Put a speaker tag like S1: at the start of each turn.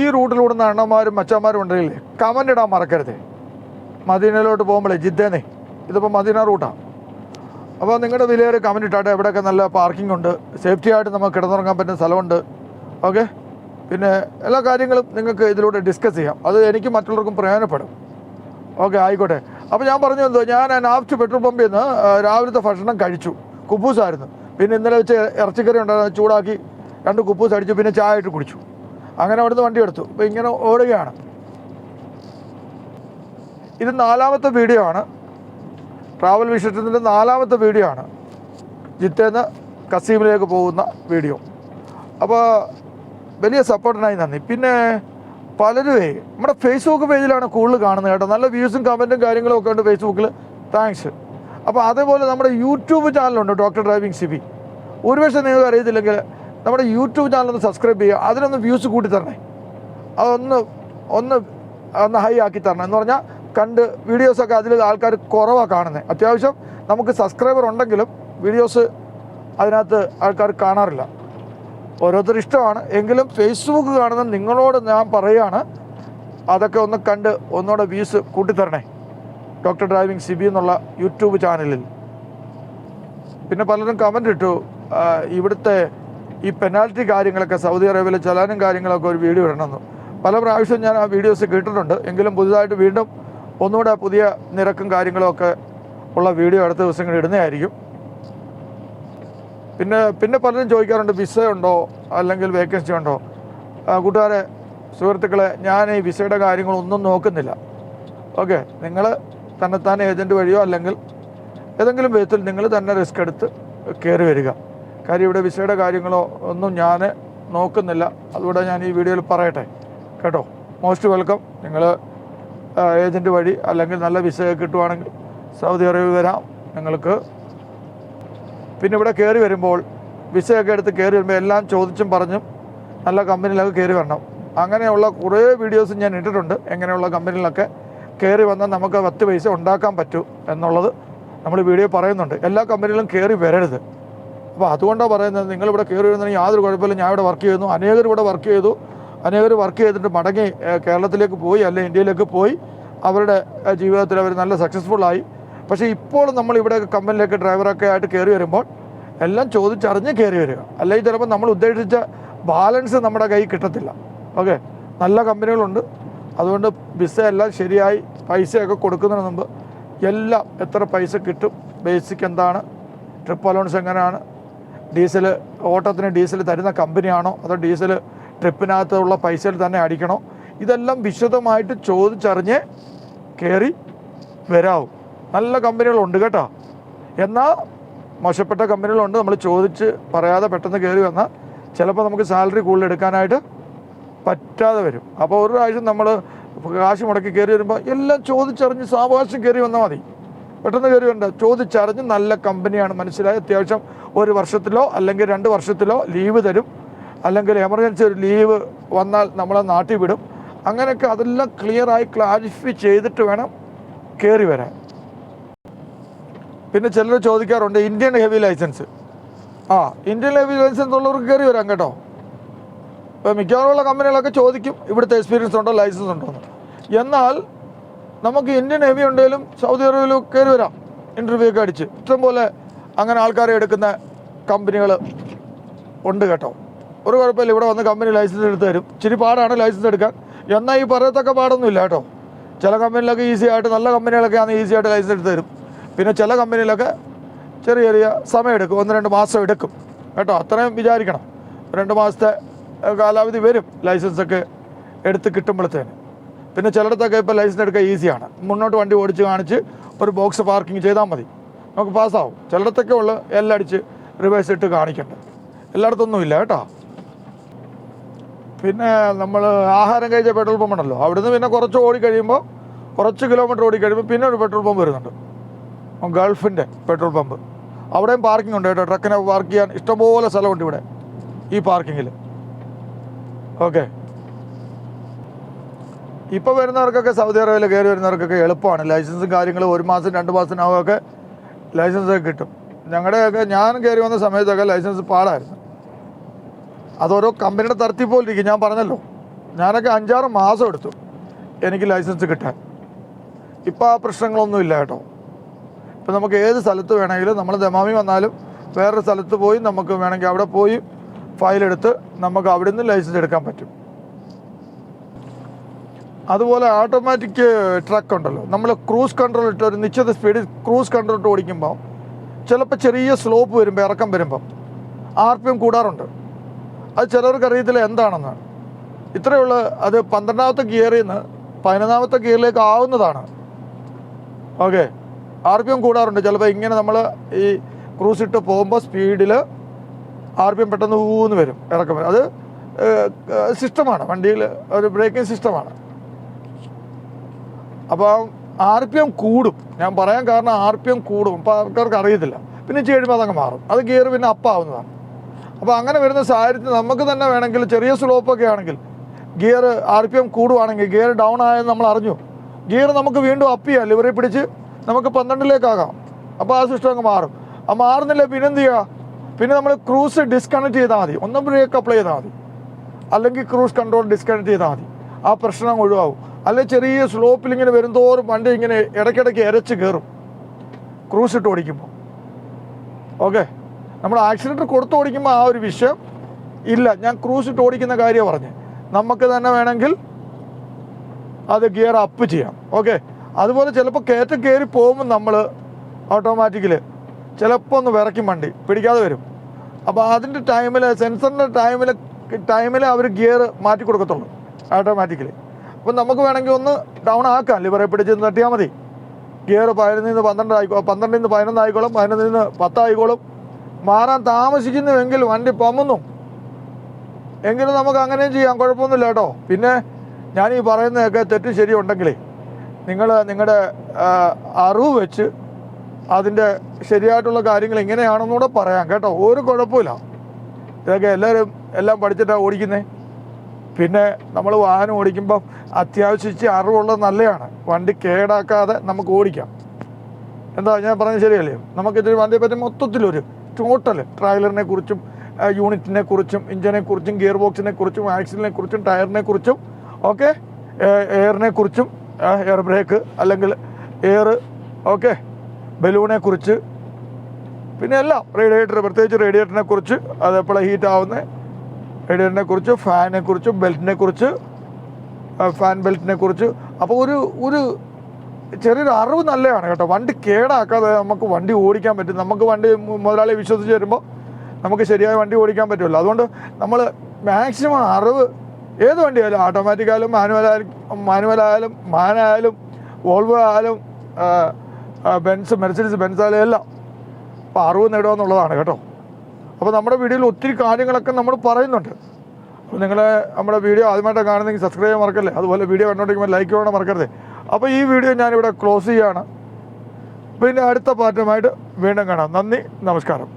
S1: ഈ റൂട്ടിലൂടുന്ന അണ്ണന്മാരും മച്ചന്മാരും ഉണ്ടെങ്കിൽ കമന്റ് ഇടാൻ മറക്കരുത്. മദീനയിലോട്ട് പോകുമ്പോഴേ ജിദ്ദേന്നേ ഇതിപ്പോൾ മദീന റൂട്ടാണ് അപ്പോൾ നിങ്ങളുടെ വിലയേറെ കമന്റ് ഇട്ടാട്ടെ. എവിടെയൊക്കെ നല്ല പാർക്കിംഗ് ഉണ്ട്. സേഫ്റ്റി ആയിട്ട് നമുക്ക് കിടന്നുറങ്ങാൻ പറ്റുന്ന സ്ഥലമുണ്ട്. ഓക്കെ പിന്നെ എല്ലാ കാര്യങ്ങളും നിങ്ങൾക്ക് ഇതിലൂടെ ഡിസ്കസ് ചെയ്യാം. അത് എനിക്ക് മറ്റുള്ളവർക്കും പ്രയോജനപ്പെടും. ഓക്കെ ആയിക്കോട്ടെ. അപ്പോൾ ഞാൻ പറഞ്ഞു എന്തോ ഞാൻ നാഫ്റ്റ് പെട്രോൾ പമ്പിൽ നിന്ന് രാവിലത്തെ ഭക്ഷണം കഴിച്ചു. കുബൂസായിരുന്നു. പിന്നെ ഇന്നലെ വെച്ച് ഇറച്ചിക്കറി ഉണ്ടായിരുന്നു. ചൂടാക്കി രണ്ട് കുപ്പൂസ് അടിച്ചു. പിന്നെ ചായ ഇട്ട് കുടിച്ചു. അങ്ങനെ അവിടുന്ന് വണ്ടി എടുത്തു. അപ്പോൾ ഇങ്ങനെ ഓടുകയാണ്. ഇത് നാലാമത്തെ വീഡിയോ ആണ്. ട്രാവൽ വിഷയത്തിന്റെ നാലാമത്തെ വീഡിയോ ആണ്. ജിത്തേന്ന് കസീമിലേക്ക് പോകുന്ന വീഡിയോ അപ്പോൾ വലിയ സപ്പോർട്ടിനായി നന്ദി. പിന്നെ പലരുമേ നമ്മുടെ ഫേസ്ബുക്ക് പേജിലാണ് കൂടുതൽ കാണുന്നത് കേട്ടോ. നല്ല വ്യൂസും കമന്റും കാര്യങ്ങളും ഒക്കെ ഉണ്ട് ഫേസ്ബുക്കിൽ താങ്ക്സ് അപ്പോൾ അതേപോലെ നമ്മുടെ യൂട്യൂബ് ചാനലുണ്ട് ഡോക്ടർ ഡ്രൈവിംഗ് സിബി ഒരുപക്ഷെ നിങ്ങൾക്ക് അറിയത്തില്ലെങ്കിൽ നമ്മുടെ യൂട്യൂബ് ചാനലൊന്ന് സബ്സ്ക്രൈബ് ചെയ്യുക. അതിനൊന്ന് വ്യൂസ് കൂട്ടി തരണേ. അതൊന്ന് ഒന്ന് ഒന്ന് ഹൈ ആക്കി തരണം. എന്ന് പറഞ്ഞാൽ കണ്ട് വീഡിയോസൊക്കെ അതിൽ ആൾക്കാർ കുറവാണ് കാണുന്നത് അത്യാവശ്യം നമുക്ക് സബ്സ്ക്രൈബർ ഉണ്ടെങ്കിലും വീഡിയോസ് അതിനകത്ത് ആൾക്കാർ കാണാറില്ല. ഓരോരുത്തർ ഇഷ്ടമാണ്. എങ്കിലും ഫേസ്ബുക്ക് കാണുന്ന നിങ്ങളോട് ഞാൻ പറയുകയാണ് അതൊക്കെ ഒന്ന് കണ്ട് ഒന്നുകൂടെ വ്യൂസ് കൂട്ടിത്തരണേ ഡോക്ടർ ഡ്രൈവിംഗ് സിബി എന്നുള്ള യൂട്യൂബ് ചാനലിൽ. പിന്നെ പലരും കമന്റ് ഇട്ടു ഇവിടുത്തെ ഈ പെനാൽറ്റി കാര്യങ്ങളൊക്കെ സൗദി അറേബ്യയിലെ ചലാനും കാര്യങ്ങളൊക്കെ ഒരു വീഡിയോ ഇടണമെന്ന്. പല പ്രാവശ്യം ഞാൻ ആ വീഡിയോസ് കേട്ടിട്ടുണ്ട്. എങ്കിലും പുതുതായിട്ട് വീണ്ടും ഒന്നുകൂടെ പുതിയ നിരക്കും കാര്യങ്ങളൊക്കെ ഉള്ള വീഡിയോ അടുത്ത ദിവസങ്ങളിൽ ഇടുന്നതായിരിക്കും. പിന്നെ പിന്നെ പലരും ചോദിക്കാറുണ്ട് വിസ ഉണ്ടോ? അല്ലെങ്കിൽ വേക്കൻസി ഉണ്ടോ? കൂട്ടുകാരെ സുഹൃത്തുക്കളെ ഞാൻ ഈ വിസയുടെ കാര്യങ്ങളൊന്നും നോക്കുന്നില്ല. ഓക്കെ നിങ്ങൾ തന്നെത്താൻ ഏജന്റ് വഴിയോ അല്ലെങ്കിൽ ഏതെങ്കിലും വിധത്തിൽ നിങ്ങൾ തന്നെ റിസ്ക് എടുത്ത് കയറി വരിക. കാര്യം ഇവിടെ വിസയുടെ കാര്യങ്ങളോ ഒന്നും ഞാൻ നോക്കുന്നില്ല. അതുകൂടെ ഞാൻ ഈ വീഡിയോയിൽ പറയട്ടെ. കേട്ടോ? മോസ്റ്റ് വെൽക്കം നിങ്ങൾ ഏജന്റ് വഴി അല്ലെങ്കിൽ നല്ല വിസ കിട്ടുവാണെങ്കിൽ സൗദി അറേബ്യ വരാം. നിങ്ങൾക്ക് പിന്നെ ഇവിടെ കയറി വരുമ്പോൾ വിസയൊക്കെ എടുത്ത് കയറി വരുമ്പോൾ എല്ലാം ചോദിച്ചും പറഞ്ഞും നല്ല കമ്പനിയിലൊക്കെ കയറി വരണം. അങ്ങനെയുള്ള കുറേ വീഡിയോസ് ഞാൻ ഇട്ടിട്ടുണ്ട്. എങ്ങനെയുള്ള കമ്പനിയിലൊക്കെ കയറി വന്നാൽ നമുക്ക് പത്ത് പൈസ ഉണ്ടാക്കാൻ പറ്റൂ എന്നുള്ളത് നമ്മൾ വീഡിയോ പറയുന്നുണ്ട്. എല്ലാ കമ്പനിയിലും കയറി വരരുത്. അപ്പോൾ അതുകൊണ്ടാണ് പറയുന്നത് നിങ്ങളിവിടെ കയറി വരുന്നതിന് യാതൊരു കുഴപ്പമില്ല. ഞാൻ ഇവിടെ വർക്ക് ചെയ്യുന്നു. അനേകർ ഇവിടെ വർക്ക് ചെയ്തു. അനേകർ വർക്ക് ചെയ്തിട്ട് മടങ്ങി കേരളത്തിലേക്ക് പോയി അല്ലെ ഇന്ത്യയിലേക്ക് പോയി. അവരുടെ ജീവിതത്തിൽ അവർ നല്ല സക്സസ്ഫുള്ളായി പക്ഷേ ഇപ്പോൾ നമ്മൾ ഇവിടെ കമ്പനിയിലേക്ക് ഡ്രൈവറൊക്കെ ആയിട്ട് കയറി വരുമ്പോൾ എല്ലാം ചോദിച്ചറിഞ്ഞ് കയറി വരിക. അല്ലെങ്കിൽ ചിലപ്പോൾ നമ്മൾ ഉദ്ദേശിച്ച ബാലൻസ് നമ്മുടെ കയ്യിൽ കിട്ടത്തില്ല. ഓക്കെ നല്ല കമ്പനികളുണ്ട്. അതുകൊണ്ട് വിസ എല്ലാം ശരിയായി പൈസയൊക്കെ കൊടുക്കുന്നതിന് മുമ്പ് എല്ലാം എത്ര പൈസ കിട്ടും ബേസിക് എന്താണ് ട്രിപ്പ് അലോൺസ് എങ്ങനെയാണ് ഡീസൽ ഓട്ടത്തിന് ഡീസൽ തരുന്ന കമ്പനിയാണോ അതോ ഡീസൽ ട്രിപ്പിനകത്തുള്ള പൈസയിൽ തന്നെ അടിക്കണോ? ഇതെല്ലാം വിശദമായിട്ട് ചോദിച്ചറിഞ്ഞ് കയറി വരാവും. നല്ല കമ്പനികളുണ്ട് കേട്ടോ. എന്നാൽ മോശപ്പെട്ട കമ്പനികളുണ്ട് നമ്മൾ ചോദിച്ച് പറയാതെ പെട്ടെന്ന് കയറി വന്നാൽ ചിലപ്പോൾ നമുക്ക് സാലറി കൂടുതൽ എടുക്കാനായിട്ട് പറ്റാതെ വരും. അപ്പോൾ ഒരു പ്രാവശ്യം നമ്മൾ കാശ് മുടക്കി കയറി വരുമ്പോൾ എല്ലാം ചോദിച്ചറിഞ്ഞ് സാവകാശം കയറി വന്നാൽ മതി. പെട്ടെന്ന് കയറി വേണ്ട ചോദിച്ചറിഞ്ഞ് നല്ല കമ്പനിയാണ്. മനസ്സിലായി? അത്യാവശ്യം ഒരു വർഷത്തിലോ അല്ലെങ്കിൽ രണ്ട് വർഷത്തിലോ ലീവ് തരും. അല്ലെങ്കിൽ എമർജൻസി ഒരു ലീവ് വന്നാൽ നമ്മളെ നാട്ടിൽ വിടും. അങ്ങനെയൊക്കെ അതെല്ലാം ക്ലിയറായി ക്ലാരിഫൈ ചെയ്തിട്ട് വേണം കയറി വരാൻ. പിന്നെ ചിലർ ചോദിക്കാറുണ്ട് ഇന്ത്യൻ ഹെവി ലൈസൻസ് ആ ഇന്ത്യൻ ഹെവി ലൈസൻസ് ഉള്ളവർക്ക് കയറി വരാം കേട്ടോ. ഇപ്പോൾ മിക്കവാറുമുള്ള കമ്പനികളൊക്കെ ചോദിക്കും ഇവിടുത്തെ എക്സ്പീരിയൻസ് ഉണ്ടോ? ലൈസൻസ് ഉണ്ടോ? എന്ന്. എന്നാൽ നമുക്ക് ഇന്ത്യൻ ഹെവി ഉണ്ടെങ്കിലും സൗദി അറേബ്യയിൽ കയറി വരാം. ഇന്റർവ്യൂ ഒക്കെ അടിച്ച്. ഇഷ്ടംപോലെ അങ്ങനെ ആൾക്കാരെ എടുക്കുന്ന കമ്പനികൾ ഉണ്ട് കേട്ടോ. ഒരു കുഴപ്പമില്ല. ഇവിടെ വന്ന് കമ്പനി ലൈസൻസ് എടുത്ത് തരും. ഇച്ചിരി പാടാണ് ലൈസൻസ് എടുക്കാൻ. എന്നാൽ ഈ പറയത്തക്ക പാടൊന്നുമില്ല കേട്ടോ. ചില കമ്പനികളൊക്കെ ഈസി ആയിട്ട് നല്ല കമ്പനികളൊക്കെ ആണ് ഈസി ആയിട്ട് ലൈസൻസ് എടുത്ത് തരും. പിന്നെ ചില കമ്പനിയിലൊക്കെ ചെറിയ ചെറിയ സമയം എടുക്കും. ഒന്ന് രണ്ട് മാസം എടുക്കും. കേട്ടോ? അത്രയും വിചാരിക്കണം. രണ്ട് മാസത്തെ കാലാവധി വരും ലൈസൻസൊക്കെ എടുത്ത് കിട്ടുമ്പോഴത്തേന്. പിന്നെ ചിലയിടത്തൊക്കെ ഇപ്പോൾ ലൈസൻസ് എടുക്കാൻ ഈസിയാണ് മുന്നോട്ട് വണ്ടി ഓടിച്ച് കാണിച്ച് ഒരു ബോക്സ് പാർക്കിംഗ് ചെയ്താൽ മതി. നമുക്ക് പാസ്സാവും ചിലയിടത്തൊക്കെ ഉള്ള എല്ലാം അടിച്ച് റിവേഴ്സ് ഇട്ട് കാണിക്കണ്ട? എല്ലായിടത്തൊന്നും ഇല്ല കേട്ടോ. പിന്നെ നമ്മൾ ആഹാരം കഴിച്ച പെട്രോൾ പമ്പ് ഉണ്ടല്ലോ. അവിടുന്ന് പിന്നെ കുറച്ച് ഓടി കഴിയുമ്പോൾ കുറച്ച് കിലോമീറ്റർ ഓടി കഴിയുമ്പോൾ പിന്നെ ഒരു പെട്രോൾ പമ്പ് വരുന്നുണ്ട്. ഗൾഫിന്റെ പെട്രോൾ പമ്പ് അവിടെയും പാർക്കിംഗ് ഉണ്ട് കേട്ടോ. ട്രക്കിനെ പാർക്ക് ചെയ്യാൻ ഇഷ്ടംപോലെ സ്ഥലമുണ്ട് ഇവിടെ. ഈ പാർക്കിങ്ങിൽ ഓക്കെ ഇപ്പോൾ വരുന്നവർക്കൊക്കെ സൗദി അറേബ്യയിൽ കയറി വരുന്നവർക്കൊക്കെ എളുപ്പമാണ്. ലൈസൻസും കാര്യങ്ങളും ഒരു മാസം രണ്ട് മാസത്തിനകമൊക്കെ ലൈസൻസ് ഒക്കെ കിട്ടും. ഞങ്ങളുടെയൊക്കെ ഞാൻ കയറി വന്ന സമയത്തൊക്കെ ലൈസൻസ് പാടായിരുന്നു. അതോരോ കമ്പനിയുടെ തരത്തിൽ പോലിരിക്കും ഞാൻ പറഞ്ഞല്ലോ ഞാനൊക്കെ അഞ്ചാറ് മാസം എടുത്തു എനിക്ക് ലൈസൻസ് കിട്ടാൻ. ഇപ്പോൾ ആ പ്രശ്നങ്ങളൊന്നും ഇല്ല കേട്ടോ. ഇപ്പം നമുക്ക് ഏത് സ്ഥലത്ത് വേണമെങ്കിലും നമ്മൾ ദമാമി വന്നാലും വേറൊരു സ്ഥലത്ത് പോയി നമുക്ക് വേണമെങ്കിൽ അവിടെ പോയി ഫയലെടുത്ത് നമുക്ക് അവിടെ നിന്ന് ലൈസൻസ് എടുക്കാൻ പറ്റും. അതുപോലെ ഓട്ടോമാറ്റിക് ട്രക്ക് ഉണ്ടല്ലോ. നമ്മൾ ക്രൂസ് കൺട്രോൾ ഇട്ട് ഒരു നിശ്ചിത സ്പീഡിൽ ക്രൂസ് കൺട്രോൾ ഇട്ട് ഓടിക്കുമ്പോൾ ചിലപ്പോൾ ചെറിയ സ്ലോപ്പ് വരുമ്പോൾ ഇറക്കം വരുമ്പം ആർ പി എം കൂടാറുണ്ട്. അത് ചിലർക്ക് അറിയത്തില്ല എന്താണെന്ന്. ഇത്രയുള്ള അത് പന്ത്രണ്ടാമത്തെ ഗിയറിൽ നിന്ന് പതിനൊന്നാമത്തെ ഗിയറിലേക്ക് ആവുന്നതാണ്. ഓക്കെ ആർ പി എം കൂടാറുണ്ട്. ചിലപ്പോൾ ഇങ്ങനെ നമ്മൾ ഈ ക്രൂസ് ഇട്ട് പോകുമ്പോൾ സ്പീഡിൽ ആർ പി എം പെട്ടെന്ന് ഊന്ന് വരും. ഇറക്കം വരും. അത് സിസ്റ്റമാണ് വണ്ടിയിൽ ഒരു ബ്രേക്കിംഗ് സിസ്റ്റമാണ് അപ്പോൾ ആർ പി എം കൂടും. ഞാൻ പറയാൻ കാരണം ആർ പി എം കൂടും. അപ്പോൾ ആൾക്കാർക്ക് അറിയത്തില്ല. പിന്നെ കഴിയുമ്പോൾ അതങ്ങ് മാറും. അത് ഗിയർ പിന്നെ അപ്പാവുന്നതാണ് അപ്പോൾ അങ്ങനെ വരുന്ന സാഹചര്യത്തിൽ നമുക്ക് തന്നെ വേണമെങ്കിൽ ചെറിയ സ്ലോപ്പൊക്കെ ആണെങ്കിൽ ഗിയർ ആർ പി എം കൂടുവാണെങ്കിൽ ഗിയർ ഡൗൺ ആയെന്ന് നമ്മൾ അറിഞ്ഞു. ഗിയർ നമുക്ക് വീണ്ടും അപ്പ് ചെയ്യാം. ലിവറി പിടിച്ച് നമുക്ക് പന്ത്രണ്ടിലേക്കാകാം അപ്പോൾ ആ സിസ്റ്റം അങ്ങ് മാറും. ആ മാറുന്നില്ല പിന്നെ എന്ത് ചെയ്യുക പിന്നെ നമ്മൾ ക്രൂസ് ഡിസ്കണക്ട് ചെയ്താൽ മതി. ഒന്നും ബ്രേക്ക് അപ്ലൈ ചെയ്താൽ മതി. അല്ലെങ്കിൽ ക്രൂസ് കൺട്രോൾ ഡിസ്കണക്ട് ചെയ്താൽ മതി. ആ പ്രശ്നം ഒഴിവാകും. അല്ലെങ്കിൽ ചെറിയ സ്ലോപ്പിൽ ഇങ്ങനെ വരുന്തോറും വണ്ടി ഇങ്ങനെ ഇടയ്ക്കിടയ്ക്ക് ഇരച്ച് കയറും ക്രൂസ് ഇട്ട് ഓടിക്കുമ്പോൾ ഓക്കെ നമ്മൾ ആക്സിഡന്റ് കൊടുത്ത് ഓടിക്കുമ്പോൾ ആ ഒരു വിഷയം ഇല്ല. ഞാൻ ക്രൂസ് ഇട്ട് ഓടിക്കുന്ന കാര്യമാണ് പറഞ്ഞത് നമുക്ക് തന്നെ വേണമെങ്കിൽ അത് ഗിയർ അപ്പ് ചെയ്യാം. ഓക്കെ അതുപോലെ ചിലപ്പോൾ കയറ്റം കയറി പോകുമ്പോൾ നമ്മൾ ഓട്ടോമാറ്റിക്കൽ ചിലപ്പോൾ ഒന്ന് വിറയ്ക്കും വണ്ടി. പിടിക്കാതെ വരും. അപ്പോൾ അതിന്റെ ടൈമിൽ സെൻസറിന്റെ ടൈമിൽ ടൈമിൽ അവർ ഗിയർ മാറ്റി കൊടുക്കത്തുള്ളൂ. ഓട്ടോമാറ്റിക്കലി അപ്പം നമുക്ക് വേണമെങ്കിൽ ഒന്ന് ഡൗൺ ആക്കാം. ലിവറെ പിടിച്ച് തട്ടിയാൽ മതി. ഗിയർ പതിനൊന്നിൽ നിന്ന് പന്ത്രണ്ട് ആയിക്കോ പന്ത്രണ്ടിൽ നിന്ന് പതിനൊന്ന് ആയിക്കോളും പതിനൊന്നിൽ നിന്ന് പത്തായിക്കോളും മാറാൻ താമസിക്കുന്നുവെങ്കിൽ വണ്ടി പമ്മുന്നു. എങ്കിലും നമുക്ക് അങ്ങനെയും ചെയ്യാം. കുഴപ്പമൊന്നുമില്ല കേട്ടോ. പിന്നെ ഞാൻ ഈ പറയുന്നതൊക്കെ തെറ്റ് ശരിയുണ്ടെങ്കിലേ നിങ്ങൾ നിങ്ങളുടെ അറിവ് വെച്ച് അതിന്റെ ശരിയായിട്ടുള്ള കാര്യങ്ങൾ എങ്ങനെയാണെന്നൂടെ പറയാം കേട്ടോ. ഒരു കുഴപ്പമില്ല. ഇതൊക്കെ എല്ലാവരും എല്ലാം പഠിച്ചിട്ടാണ് ഓടിക്കുന്നത് പിന്നെ നമ്മൾ വാഹനം ഓടിക്കുമ്പം അത്യാവശ്യിച്ച് അറിവുള്ളത് നല്ലതാണ് വണ്ടി കേടാക്കാതെ നമുക്ക് ഓടിക്കാം. എന്താ ഞാൻ പറഞ്ഞത് ശരിയല്ലേ? നമുക്കിതൊരു വണ്ടിയെ പറ്റി മൊത്തത്തിലൊരു ടോട്ടൽ ട്രൈലറിനെ കുറിച്ചും യൂണിറ്റിനെ കുറിച്ചും ഇഞ്ചിനെ കുറിച്ചും ഗിയർ ബോക്സിനെ കുറിച്ചും ആക്സിലിനെ കുറിച്ചും ടയറിനെ കുറിച്ചും ഓക്കെ എയറിനെ കുറിച്ചും എയർ ബ്രേക്ക് അല്ലെങ്കിൽ എയർ ഓക്കെ ബലൂണിനെ കുറിച്ച് പിന്നെ എല്ലാം റേഡിയേറ്റർ പ്രത്യേകിച്ച് റേഡിയേറ്ററിനെ കുറിച്ച് അത് എപ്പോഴാണ് ഹീറ്റ് ആവുന്നത് റേഡിയേറ്ററിനെ കുറിച്ച് ഫാനെ കുറിച്ച് ബെൽറ്റിനെ കുറിച്ച് ഫാൻ ബെൽറ്റിനെ കുറിച്ച്. അപ്പോൾ ഒരു ഒരു ചെറിയൊരു അറിവ് നല്ലതാണ് കേട്ടോ. വണ്ടി കേടാക്കാതെ നമുക്ക് വണ്ടി ഓടിക്കാൻ പറ്റും. നമുക്ക് വണ്ടി മുതലാളിയെ മുതലാളി വിശ്വസിച്ച് വരുമ്പോൾ നമുക്ക് ശരിയായ വണ്ടി ഓടിക്കാൻ പറ്റുമല്ലോ. അതുകൊണ്ട് നമ്മൾ മാക്സിമം അറിവ് ഏത് വണ്ടിയായാലും ഓട്ടോമാറ്റിക് ആയാലും മാനുവൽ ആയാലും മാനായാലും വോൾവോ ആയാലും ബെൻസ് മെർസിഡീസ് ബെൻസ് ആയാലും എല്ലാം. അപ്പോൾ അറിവ് നേടുക എന്നുള്ളതാണ് കേട്ടോ. അപ്പോൾ നമ്മുടെ വീഡിയോയിൽ ഒത്തിരി കാര്യങ്ങളൊക്കെ നമ്മൾ പറയുന്നുണ്ട്. അപ്പോൾ നിങ്ങൾ നമ്മുടെ വീഡിയോ ആദ്യമായിട്ട് കാണുന്നെങ്കിൽ സബ്സ്ക്രൈബ് ചെയ്യാൻ മറക്കല്ലേ? അതുപോലെ വീഡിയോ കണ്ടുകൊണ്ടിരിക്കുമ്പോൾ ലൈക്ക് ചെയ്യണം മറക്കരുത്. അപ്പോൾ ഈ വീഡിയോ ഞാനിവിടെ ക്ലോസ് ചെയ്യുകയാണ് പിന്നെ അടുത്ത പാർട്ടുമായിട്ട് വീണ്ടും കാണാം. നന്ദി നമസ്കാരം.